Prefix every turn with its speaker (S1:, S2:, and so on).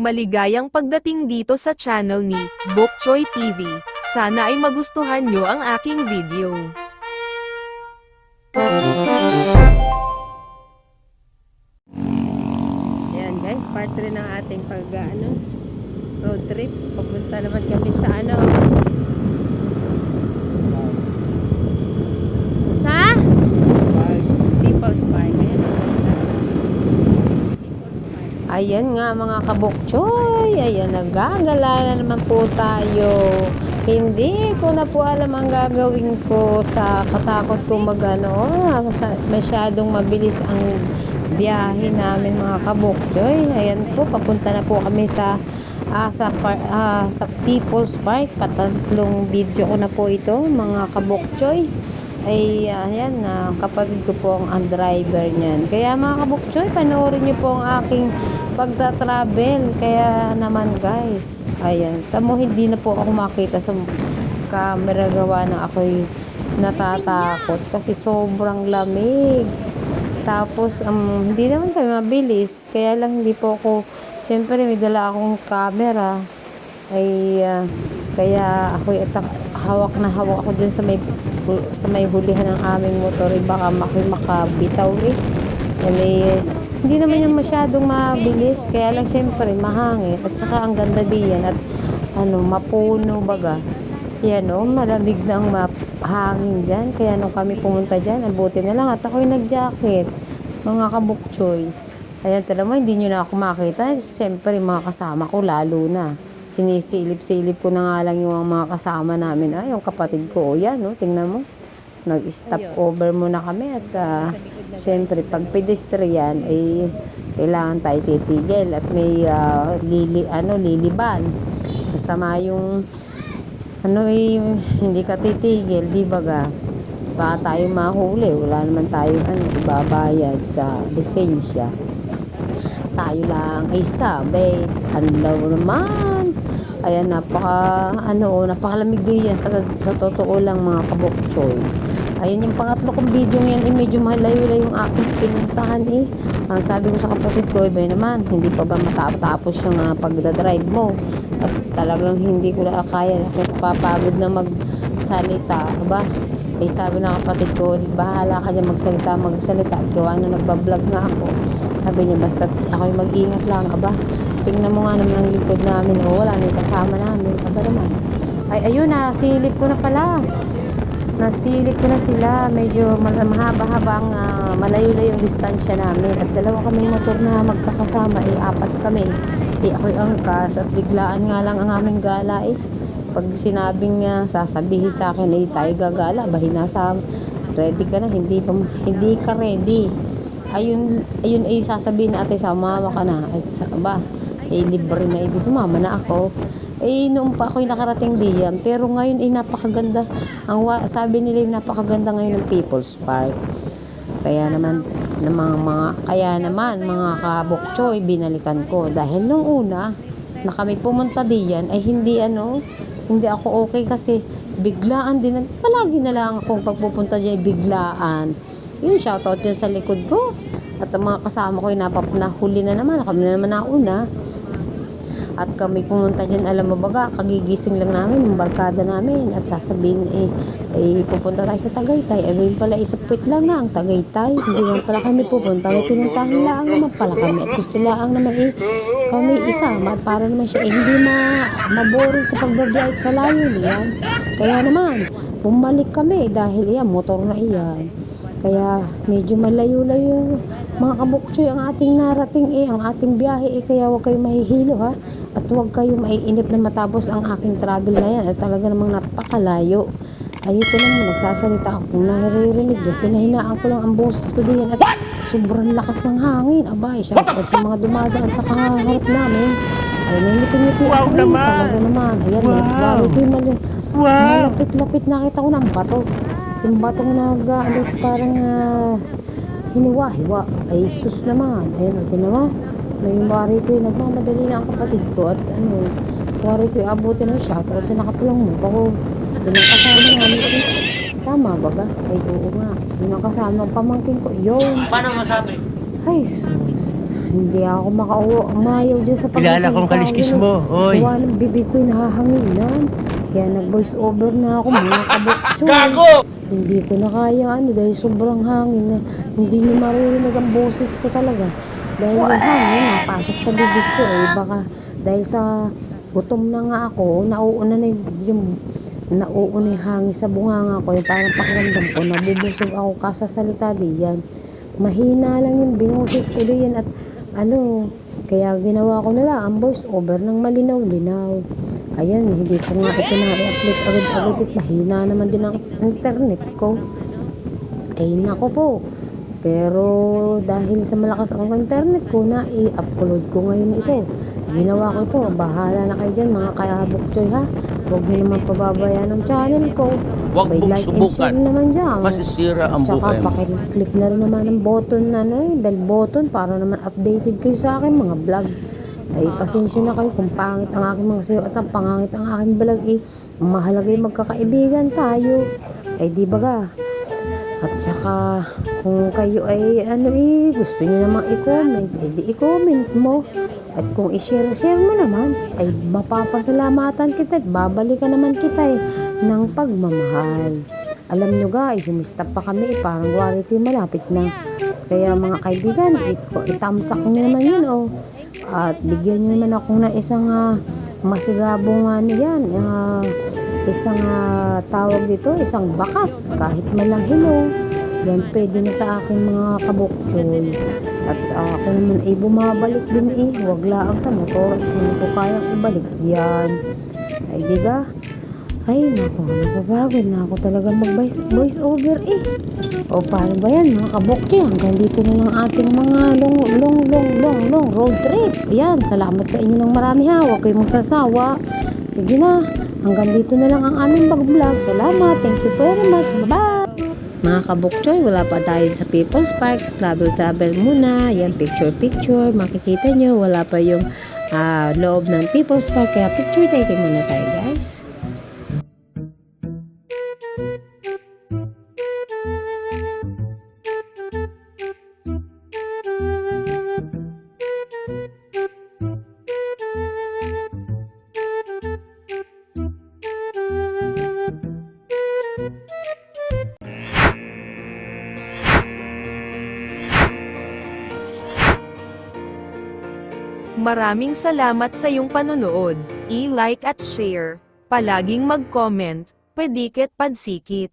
S1: Maligayang pagdating dito sa channel ni Bok Choy TV. Sana ay magustuhan nyo ang aking video.
S2: Ayan guys, part 3 ng ating pag ano, road trip. Papunta naman kami sa ano. Sa? People's Park. Ayan, Ayan nga mga kabokchoy. Ayan, nagagala na naman po tayo. Hindi ko na po alam ang gagawin ko sa katakot ko mag ano, masyadong mabilis ang biyahe namin mga kabokchoy. Ayan po, papunta na po kami sa ah, sa par- ah, sa People's Park. Patatlong video ko na po ito mga kabokchoy ay ayan na kapatid ko po ang, ang driver niyan. Kaya mga kabukchoy, panoorin niyo po ang aking pagta-travel. Kaya naman guys, ayan, tamo hindi na po ako makita sa camera gawa na ako'y natatakot kasi sobrang lamig. Tapos, um, hindi naman kami mabilis. Kaya lang hindi po ako, syempre may dala akong camera. Ay, ah, kaya ako hawak na hawak ako dun sa may sa may hulihan ng aming motor eh, baka ako'y makabitaw eh. Yan eh, hindi naman yung masyadong mabilis. Kaya lang syempre mahangin. At saka ang ganda diyan at ano mapuno baga. Yan o malamig na ang hangin dyan. Kaya nung kami pumunta dyan abuti na lang at ako'y nag-jacket. Mga kabukchoy. Ayan tala mo hindi nyo na ako makita. Syempre mga kasama ko lalo na sinisilip-silip ko na nga lang yung mga kasama namin. Ah, yung kapatid ko, o yan, no? tingnan mo. Nag-stop over muna kami at uh, syempre pag pedestrian ay kailangan tayo titigil at may ah, lili, ano, liliban. Masama yung ano eh, hindi ka titigil, di ba ga? Baka tayo mahuli, wala naman tayong ano, ibabayad sa lisensya. Tayo lang ay sabit. Anlaw naman. Ayan, napaka, ano, napakalamig din yan sa, sa totoo lang mga kabokchoy. Ayan yung pangatlo kong video ngayon, eh, medyo malayo-layo yung aking pinuntahan eh. Ang sabi ko sa kapatid ko, iba naman, hindi pa ba matapos yung uh, pagdadrive mo. At talagang hindi ko na kaya, ako papagod na magsalita. Aba, eh sabi ng kapatid ko, bahala ka dyan magsalita, magsalita at gawa na nagbablog nga ako. Sabi niya, basta ako'y mag-ingat lang, aba, tingnan mo nga naman ang likod namin, o wala na yung kasama namin, aba naman. Ay, ayun na, silip ko na pala. Nasilip ko na sila, medyo ma- mahaba-haba ang ah, malayo-layo yung distansya namin. At dalawa kaming motor na magkakasama, eh, apat kami. Eh, ako'y angkas at biglaan nga lang ang aming gala eh. Pag sinabing uh, sasabihin sa akin, eh, tayo gagala, bahin nasa ready ka na, hindi, pa, hindi ka ready ayun ayun ay sasabihin na ate sumama ka na ay sa ba eh libre na. Edi sumama na ako. Eh noong pa ako'y nakarating diyan. Pero ngayon ay napakaganda. Ang sabi nila yung napakaganda ngayon ng People's Park. Kaya naman ng mga, mga kaya naman mga kabokchoy binalikan ko. Dahil nung una na kami pumunta diyan ay hindi ano hindi ako okay kasi biglaan din palagi na lang akong pagpupunta diyan biglaan. Yun, shoutout dyan sa likod ko. At ang mga kasama ko ay napap nahuli na naman. Kami na naman nauna. At kami pumunta dyan, alam mo baga, kagigising lang namin, yung barkada namin. At sasabihin, eh, eh pupunta tayo sa Tagaytay. Eh, may pala isang puwit lang na ang Tagaytay. Hindi naman pala kami pupunta. May pinuntahan lang naman pala kami. At gusto lang naman eh, kami isama. At para naman siya, eh, hindi ma, maboring sa pagbabiyahe sa layo niyan. Kaya naman, bumalik kami dahil yan, motor na iyan. Kaya medyo malayo-layo mga kabukchoy ang ating narating eh, ang ating biyahe eh, kaya huwag kayo mahihilo ha. At huwag kayo maiinip na matapos ang aking travel na yan. At talaga namang napakalayo. Ay ito naman, nagsasalita ako kung naririnig yun. Pinahinaan ko lang ang boses ko diyan at sobrang lakas ng hangin. Abay, shoutout sa mga dumadaan sa kaharap namin. Ay, nangiti-ngiti ako eh. Talaga naman. Ayan, wow. ko yung malim. Malapit-lapit nakita ko ng bato. Yung batong nag, ano, parang uh, hiniwa-hiwa. Ay, sus naman. Ayan, o, tinawa. May wari ko yung nagmamadali na ang kapatid ko at ano, wari ko yung abutin ng shoutout sa nakapulang mo. Ako, yun ang kasama namin ko. Tama ba ga? Ay, oo nga. Yun ang kasama ang pamangkin ko. Yun.
S3: Paano masabi?
S2: Ay, sus. Hindi ako makauwa. Umayaw dyan sa
S3: Kilala kong kaliskis
S2: ko.
S3: mo, oy.
S2: Gawa ng bibig ko'y nahahanginan. Kaya nag-voice over na ako mga kabukcho. Hindi ko na kaya ano dahil sobrang hangin na hindi nyo maririnig ang boses ko talaga. Dahil yung hangin napasok sa bibig ko eh. Baka dahil sa gutom na nga ako, nauuna na yung nauuna yung hangin sa bunganga ko. Yung parang pakiramdam ko, nabubusog ako kasasalita diyan. Mahina lang yung bingoses ko diyan at ano, kaya ginawa ko na lang ang voice over ng malinaw-linaw. Ayan, hindi ko nga ito na i-upload agad-agad at mahina naman din ang internet ko. Ay nako po. Pero dahil sa malakas ang internet ko na i-upload ko ngayon ito. Ginawa ko ito. Bahala na kayo dyan mga kayabok choy ha. Huwag niyo naman pababayaan ang channel ko.
S4: Huwag
S2: May
S4: mong
S2: like and
S4: subukan.
S2: share naman dyan.
S4: Masisira ang
S2: Tsaka
S4: buhay mo.
S2: pakiclick na rin naman ang button na ano eh, bell button para naman updated kayo sa akin mga vlog. Ay pasensya na kayo kung pangit ang aking mga sayo at ang pangangit ang aking vlog eh. Mahalaga yung magkakaibigan tayo. Ay di ba ga? At saka kung kayo ay ano eh, gusto niyo namang i-comment, eh di i-comment mo. At kung i-share-share mo naman, ay mapapasalamatan kita at babalikan naman kita eh ng pagmamahal. Alam nyo guys, humistap pa kami eh, parang wari ko malapit na. Kaya mga kaibigan, it, itamsak nyo naman yun oh. At bigyan nyo naman ako ng isang ah, masigabong ano yan, ah, isang ah, tawag dito, isang bakas, kahit man lang hello. Yan pwede na sa akin mga kabukchoy. At ah, ako naman ay bumabalik din eh, wag lang sa motor at hindi ko kayang ibalik yan. Ay diga, ay naku, napapagod na ako talaga mag voice, voice over eh. O paano ba yan mga kabukchoy, hanggang dito na lang ating mga long, long, long, long, long road trip. Ayan, salamat sa inyo ng marami ha, huwag kayong magsasawa. Sige na, hanggang dito na lang ang aming pag-vlog. Salamat, thank you very much, bye-bye! Mga kabukchoy, wala pa tayo sa People's Park. Travel-travel muna. Yan, picture-picture. Makikita nyo, wala pa yung ah, loob ng People's Park. Kaya picture taking muna tayo, guys.
S1: Maraming salamat sa iyong panonood. I-like at share. Palaging mag-comment. Pedikit padsikit.